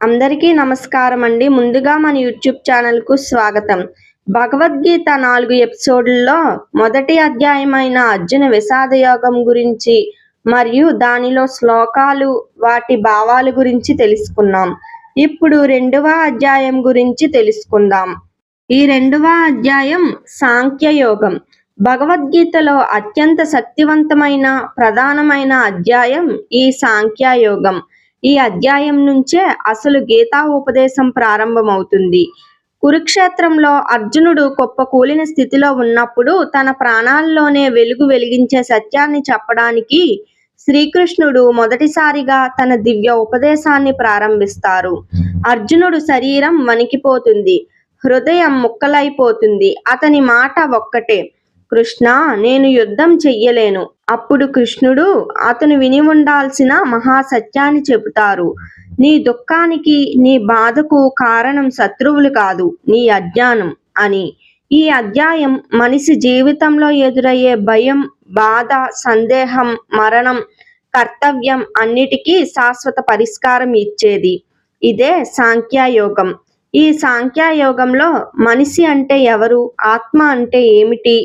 అందరికీ నమస్కారం అండి ముందుగా మన యూట్యూబ్ ఛానల్కు స్వాగతం. భగవద్గీత నాలుగు ఎపిసోడ్లలో మొదటి అధ్యాయమైన అర్జున విషాద యోగం గురించి మరియు దానిలో శ్లోకాలు వాటి భావాల గురించి తెలుసుకున్నాం. ఇప్పుడు రెండవ అధ్యాయం గురించి తెలుసుకుందాం. ఈ రెండవ అధ్యాయం సాంఖ్య యోగం భగవద్గీతలో అత్యంత శక్తివంతమైన ప్రధానమైన అధ్యాయం ఈ సాంఖ్యయోగం. ఈ అధ్యాయం నుంచే అసలు గీతా ఉపదేశం ప్రారంభమవుతుంది. కురుక్షేత్రంలో అర్జునుడు కుప్పకూలిన స్థితిలో ఉన్నప్పుడు తన ప్రాణాల్లోనే వెలుగు వెలిగించే సత్యాన్ని చెప్పడానికి శ్రీకృష్ణుడు మొదటిసారిగా తన దివ్య ఉపదేశాన్ని ప్రారంభిస్తారు. అర్జునుడు శరీరం వణికిపోతుంది. హృదయం ముక్కలైపోతుంది. అతని మాట ఒక్కటే. కృష్ణ నేను యుద్ధం చెయ్యలేను. అప్పుడు కృష్ణుడు అతను విని ఉండాల్సిన మహాసత్యాన్ని చెబుతారు. నీ దుఃఖానికి నీ బాధకు కారణం శత్రువులు కాదు నీ అజ్ఞానం అని. ఈ అధ్యాయం మనిషి జీవితంలో ఎదురయ్యే భయం బాధ సందేహం మరణం కర్తవ్యం అన్నిటికీ శాశ్వత పరిష్కారం ఇచ్చేది. ఇదే సాంఖ్యయోగం. ఈ సాంఖ్యయోగంలో మనిషి అంటే ఎవరు ఆత్మ అంటే ఏమిటి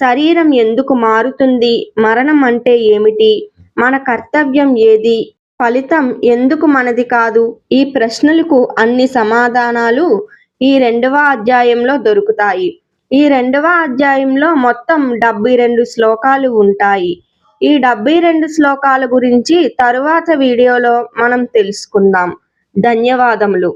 శరీరం ఎందుకు మారుతుంది? మరణం అంటే ఏమిటి? మన కర్తవ్యం ఏది? ఫలితం ఎందుకు మనది కాదు? ఈ ప్రశ్నలకు అన్ని సమాధానాలు ఈ రెండవ అధ్యాయంలో దొరుకుతాయి. ఈ రెండవ అధ్యాయంలో మొత్తం డెబ్బై రెండు శ్లోకాలు ఉంటాయి. ఈ డెబ్బై రెండు శ్లోకాల గురించి తరువాత వీడియోలో మనం తెలుసుకుందాం. ధన్యవాదములు.